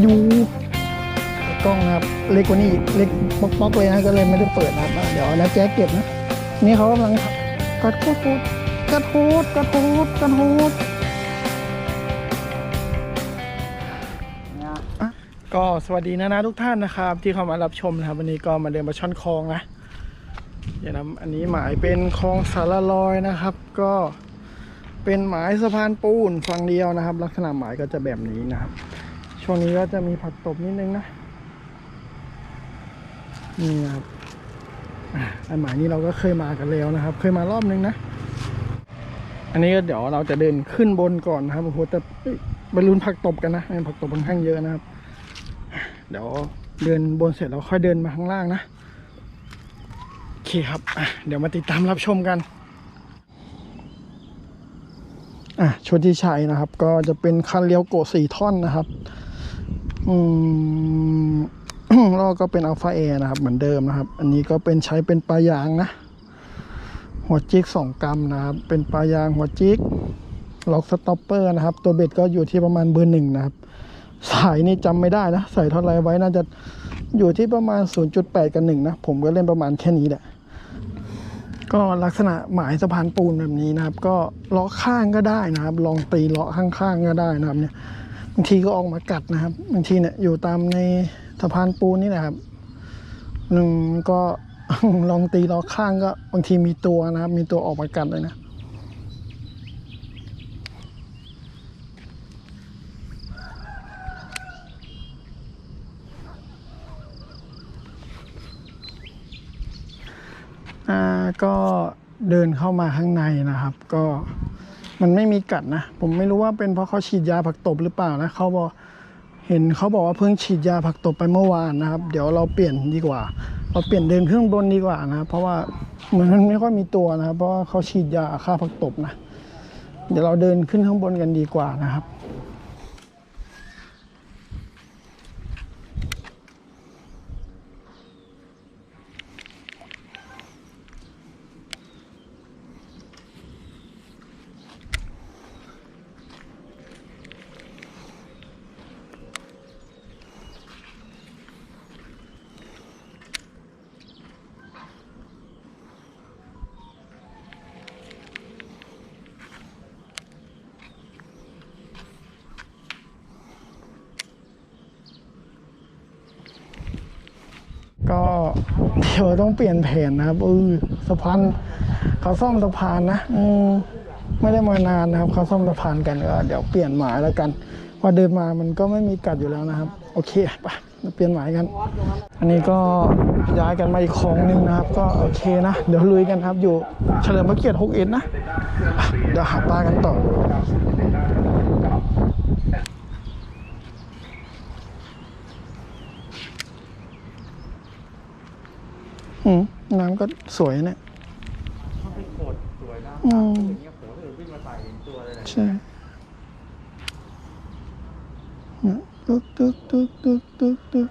อยู่กล้องนะครับเล็กกว่านี้อีกเล็กป๊อกๆเลยนะก็เลยไม่ได้เปิดนะครับเดี๋ยวนะแจ๊คเก็บนะ นี่เขากำลังกัดกระทูดกระทูดกระทูดกระทูดก็สวัสดีนะนะทุกท่านนะครับ ที่เข้ามารับชมนะครับ วันนี้ก็มาเดินมาช่อนคลองนะเดี๋ยวนะอันนี้หมายเป็นคลองสารลอยนะครับ ก็เป็นหมายสะพานปูนฝั่งเดียวนะครับ ลักษณะหมายก็จะแบบนี้นะครับ ช่วงนี้ก็จะมีผักตบนิดนึงนะ นี่ครับอันหมายนี้เราก็เคยมากันแล้วนะครับ เคยมารอบนึงนะ อันนี้ก็เดี๋ยวเราจะเดินขึ้นบนก่อนนะครับโอ้โหแต่บรรลุนผักตบกันนะผักตบค่อนข้างเยอะนะครับ เดี๋ยวเดินบนเสร็จเราค่อยเดินมาข้างล่างนะโอเคครับเดี๋ยวมาติดตามรับชมกันอะชนที่ใชัยนะครับ ก็จะเป็นคันเลี้ยวโกสี่ท่อนนะครับ อืมแล้วก็เป็นอัลฟาเอร์นะครับ เหมือนเดิมนะครับ อันนี้ก็เป็นใช้เป็นปลายางนะ หัวจิกสองกรัมนะครับ เป็นปลายางหัวจิกล็อกสต็อปเปอร์นะครับ ตัวเบ็ดก็อยู่ที่ประมาณเบอร์หนึ่งนะครับ สายนี่จำไม่ได้นะใส่เท่าไรไว้น่าจะอยู่ที่ประมาณ 0.8 กับหนึ่งนะ ผมก็เล่นประมาณแค่นี้แหละ ก็ลักษณะหมายสะพานปูนแบบนี้นะครับ ก็ลาะข้างก็ได้นะครับ ลองตีเลาะข้างๆก็ได้นะครับเนี่ย บางทีก็ออกมากัดนะครับบางทีเนี่ยอยู่ตามในสะพานปูนนี่แหละครับหนึ่งก็ลองตีล้อข้างก็บางทีมีตัวนะครับ มีตัวออกมากัดเลยนะก็เดินเข้ามาข้างในนะครับ ก็ มันไม่มีกัดนะ ผมไม่รู้ว่าเป็นเพราะเขาฉีดยาผักตบหรือเปล่านะเขาบอกเห็นเขาบอกว่าเพิ่งฉีดยาผักตบไปเมื่อวานนะครับ เดี๋ยวเราเปลี่ยนดีกว่า เราเปลี่ยนเดินเครื่องบนดีกว่านะครับเพราะว่าเหมือนมันไม่ค่อยมีตัวนะครับ เพราะว่าเขาฉีดยาฆ่าผักตบนะ เดี๋ยวเราเดินขึ้นข้างบนกันดีกว่านะครับ ก็ เดี๋ยวต้องเปลี่ยนแผนนะครับเออสะพานเขาซ่อมสะพานนะอืมไม่ได้มานานนะครับ เขาซ่อมสะพานกันก็เดี๋ยวเปลี่ยนหมายแล้วกันพอเดินมามันก็ไม่มีกัดอยู่แล้วนะครับ โอเคไปเราเปลี่ยนหมายกัน อันนี้ก็ย้ายกันมาอีกคลองหนึ่งนะครับ ก็โอเคนะ เดี๋ยวลุยกันครับ อยู่เฉลิมพระเกียรติ6เอ็ดนะอะเดี๋ยวหาปลากันต่อ อืมน้ำก็สวยเนี่ยถ้าเป็นโขดสวยนะอืมอย่างเงี้ยโขดถ้าเกิดวิ่งมาใส่ตัวเลยนะใช่เนี่ยตึกตึกตึกตึกตึกตึก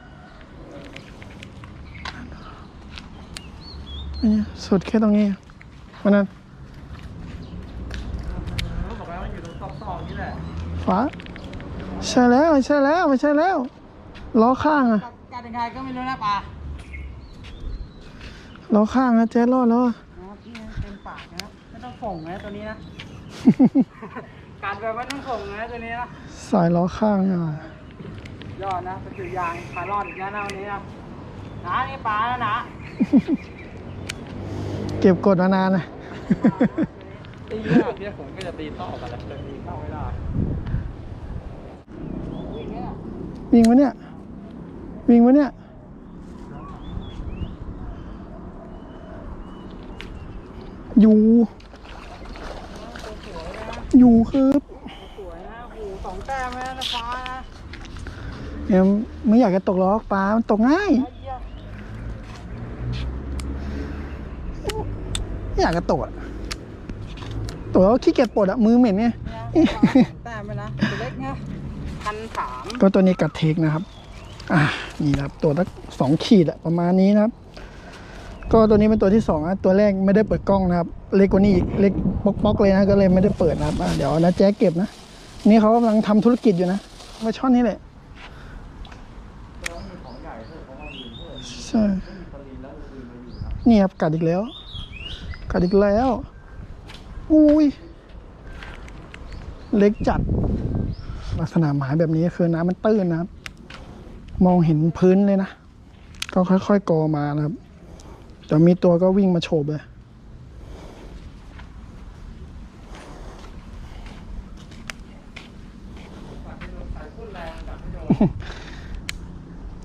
อันนี้สุดแค่ตรงนี้วันนั้นเขาบอกแล้วมันอยู่ตรงซอกๆนี่แหละฟ้าใช่แล้วใช่แล้วไม่ใช่แล้วล้อข้างอะกัดยังไงก็ไม่รู้นะปลา ล้อข้างนะแจ๊ดรอดแล้วอะนะครับนี่เต็มปากนะไม่ต้องส่งนะตัวนี้นะกัดแบบไม่ต้องส่งนะตัวนี้นะ สายล้อข้างอะยอดนะเป็นตัวยางปลารอดอีกแล้วนะวันนี้นะนะนี่ปลาแล้วนะเก็บกดมานานนะ ตียากเนี่ยผมก็จะตีต่อกันแล้วแต่ตีเข้าไม่ได้วิ่งเนี่ย วิ่งวะเนี่ยวิ่งวะเนี่ย อยู่ อยู่ครับสวยนะโอ้โหสองแต้มแล้วนะฟ้านะเนี่ยไม่อยากจะตกล้อกปลามันตกง่ายไอ้เหี้ยไม่อยากจะตกอะตกแล้วขี้เกียจปลดอะมือเหม็นไงเนี่ยแต้มไปนะตัวเล็กเนี่ยพันสามก็ตัวนี้กัดเทคนะครับ อ่านี่นะครับตัวละสองขีดอะประมาณนี้นะครับ ก็ตัวนี้เป็นตัวที่สองนะตัวแรกไม่ได้เปิดกล้องนะครับ เล็กกว่านี้อีกเล็กป๊อกๆเลยนะก็เลยไม่ได้เปิดนะครับเดี๋ยวนะแจ๊คเก็บนะ นี่เขากำลังทำธุรกิจอยู่นะมาช่อนนี่แหละใช่นี่ครับกัดอีกแล้วกัดอีกแล้วอุ้ยเล็กจัด ลักษณะหมายแบบนี้คือน้ำมันตื้นนะครับ มองเห็นพื้นเลยนะ ก็ค่อยๆกอมานะครับ แต่มีตัวก็วิ่งมาโฉบเลย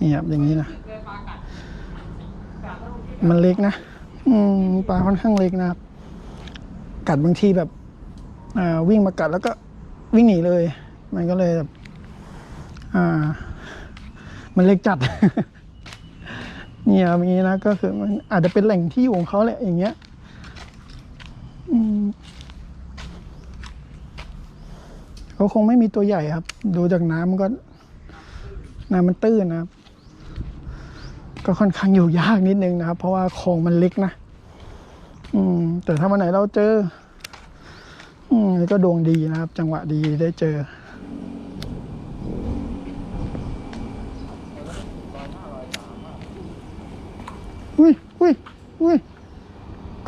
นี่ครับอย่างนี้นะ มันเล็กนะ อืมปลาค่อนข้างเล็กนะครับ กัดบางทีแบบ อ่า วิ่งมากัดแล้วก็วิ่งหนีเลย มันก็เลยแบบ อ่า มันเล็กจัด เนี่ยอย่างนี้นะก็คือมันอาจจะเป็นแหล่งที่อยู่ของเขาแหละอย่างเงี้ยเขาคงไม่มีตัวใหญ่ครับ ดูจากน้ำมันก็น้ำมันตื้นนะครับ ก็ค่อนข้างอยู่ยากนิดนึงนะครับ เพราะว่าคลองมันเล็กนะอืม แต่ถ้าวันไหนเราเจอ อืมก็ดวงดีนะครับ จังหวะดีได้เจอ อุ้ยอุ้ยอุ้ย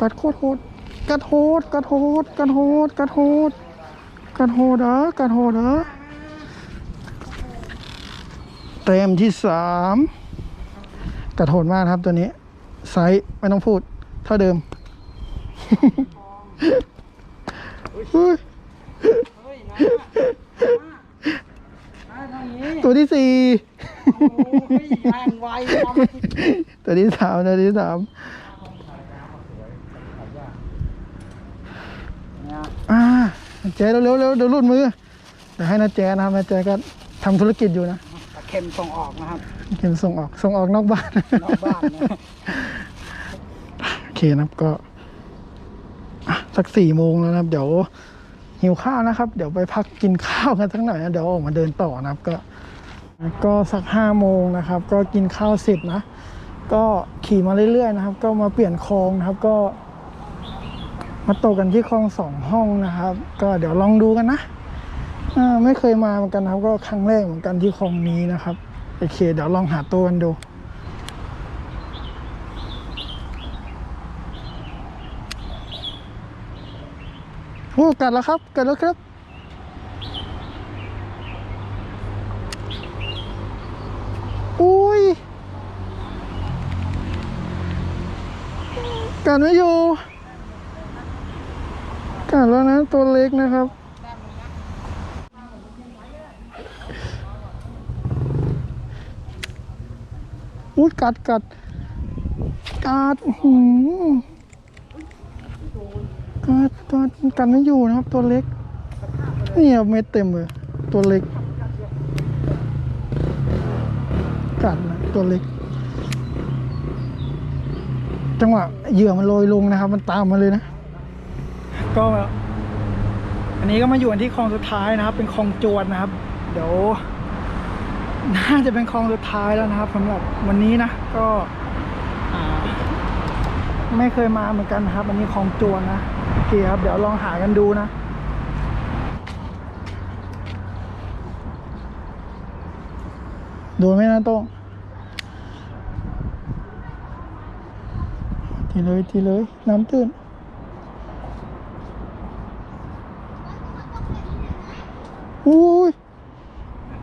กัดโคตรโหดกัดโหดกัดโหดกัดโหดกัดโหดกัดโหดเหรอกัดโหดเหรอเต็มที่สามกัดโหดมากนะครับตัวนี้ ไซส์ไม่ต้องพูด เท่าเดิมอุ้ยเฮ้ยนะนะทางนี้ตัวที่สี่โอ้ ยแรงไวทำไมตัวที่สามตัวที่สามเนี่ยอ่านาแจเร็วๆเร็วเดี๋ยวหลุดมือเดี๋ยวให้นาแจนะครับนาแจก็ทำธุรกิจอยู่นะตะเข็มส่งออกนะครับเห็นส่งออกส่งออกนอกบ้านนอกบ้านนะโอเคนะครับก็อะสักสี่โมงแล้วนะครับ เดี๋ยวหิวข้าวนะครับ เดี๋ยวไปพักกินข้าวกันสักหน่อยนะเดี๋ยวออกมาเดินต่อนะครับก็ ก็สักห้าโมงนะครับ ก็กินข้าวเสร็จนะ ก็ขี่มาเรื่อยๆนะครับ ก็มาเปลี่ยนคลองนะครับก็ มาตกกันที่คลองสองห้องนะครับ ก็เดี๋ยวลองดูกันนะอไม่เคยมาเหมือนกันครับก็ครั้งแรกเหมือนกันที่คลองนี้นะครับโอเค เดี๋ยวลองหาตัวกันดูโอ้กัดแล้วครับกัดแล้วครับ อุ้ย กัดไม่อยู่กัดแล้วนะตัวเล็กนะครับ อุ้ยกัดกัดกัดหืมกัดกัดกันไม่อยู่นะครับ ตัวเล็กนี่ครับเม็ดเต็มเลยตัวเล็กกัดนะตัวเล็ก จังหวะเหยื่อมันโรยลงนะครับ มันตามมาเลยนะ ก็ อันนี้ก็มาอยู่กันที่คลองสุดท้ายนะครับ เป็นคลองจวนนะครับ เดี๋ยวน่าจะเป็นคลองสุดท้ายแล้วนะครับสำหรับวันนี้นะ ก็อ่าไม่เคยมาเหมือนกันนะครับ อันนี้คลองจวนนะโอเคครับ เดี๋ยวลองหากันดูนะโดนไหมนะโต้ง ทีเลยทีเลย น้ำตื้นอุ้ย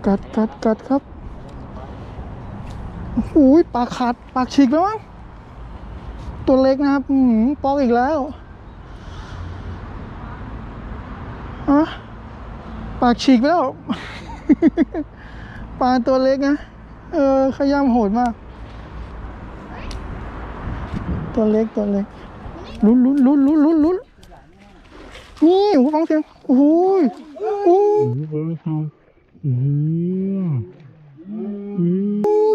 กัดกัดกัดครับอุ้ยปากขาดปากฉีกแล้วมั้งตัวเล็กนะครับอืมปอกอีกแล้วอะปากฉีกแล้ว ปลาตัวเล็กนะ เออ ขย้ำโหดมาก ตัวเล็กตัวเล็กลุ้นลุ้นลุ้นลุ้นลุ้นลุ้นนี่โอ้โหฟังเสียงโอ้โหยโอ้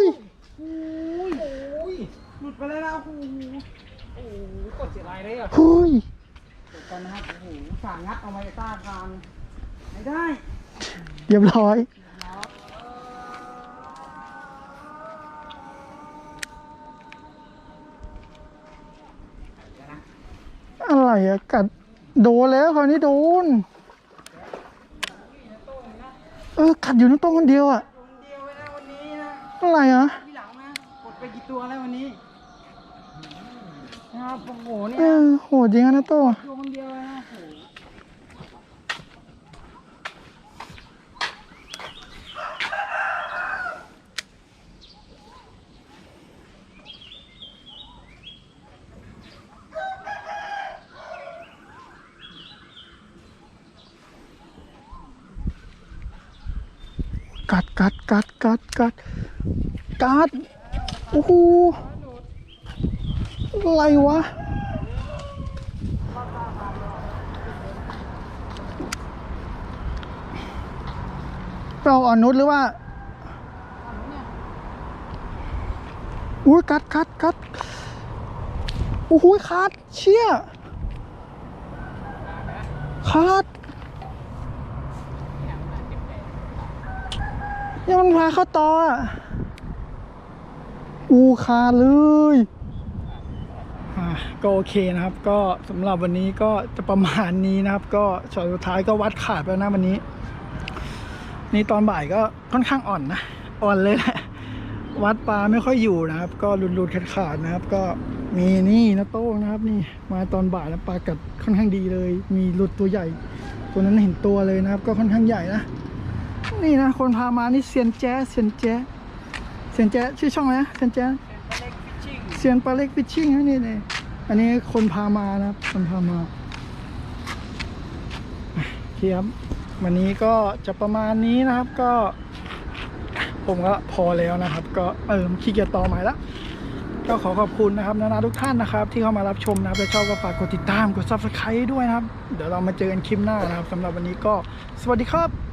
ยหลุดไปแล้วนะโอ้โหโอ้โหกดเสียดายเลยอะเฮ้ยตกกันนะครับโอ้โหสางัดเอาไว้ใต้คานไม่ได้เรียบร้อย รอะกัดโดนแล้วคราวนี้โดน เออกัดอยู่น้ำต้มคนเดียวอะคนเดียวไว้นะวันนี้นะอะไรอะที่หลังนะกดไปกี่ตัวแล้ววันนี้นะครับโอ้โหเนี่เอยอโหจริงอะนะโตตัวคนเดียวเลยนะโอ้โห กัดกัดกัดกัดกัดกัดโอ้โหอะไรวะเราอ่อนนุชหรือว่าอุ้ยกัดกัดกัดโอ้โหขาดเชี่ยขาด ยังมันพาเข้าต่ออะอูขาเลยก็โอเคนะครับ ก็สำหรับวันนี้ก็จะประมาณนี้นะครับ ก็ช็อตสุดท้ายก็วัดขาดแล้วนะวันนี้ นี่ตอนบ่ายก็ค่อนข้างอ่อนนะอ่อนเลยแหละวัดปลาไม่ค่อยอยู่นะครับ ก็หลุดๆขาดขาดๆนะครับ ก็มีนี่นะโต้งนะครับ นี่มาตอนบ่ายแล้วปลากัดค่อนข้างดีเลย มีหลุดตัวใหญ่ ตัวนั้นเห็นตัวเลยนะครับ ก็ค่อนข้างใหญ่นะ นี่นะคนพามานี่เซียนแจ๊เซียนแจ๊เซียนแจ๊ชื่อช่องอะไรนะเซียนแจ๊เซียนปลาเล็กฟิชชิ่งนี่นี่อันนี้คนพามานะครับ คนพามาเคครับวันนี้ก็จะประมาณนี้นะครับก็ ผมก็พอแล้วนะครับ ก็เออขี้เกียจต่อใหม่ละก็ขอขอบคุณนะครับนานาทุกท่านนะครับ ที่เข้ามารับชมนะครับและชอบก็ฝากกดติดตามกด subscribe ด้วยนะครับ เดี๋ยวเรามาเจอกันคลิปหน้านะครับสำหรับวันนี้ก็สวัสดีครับ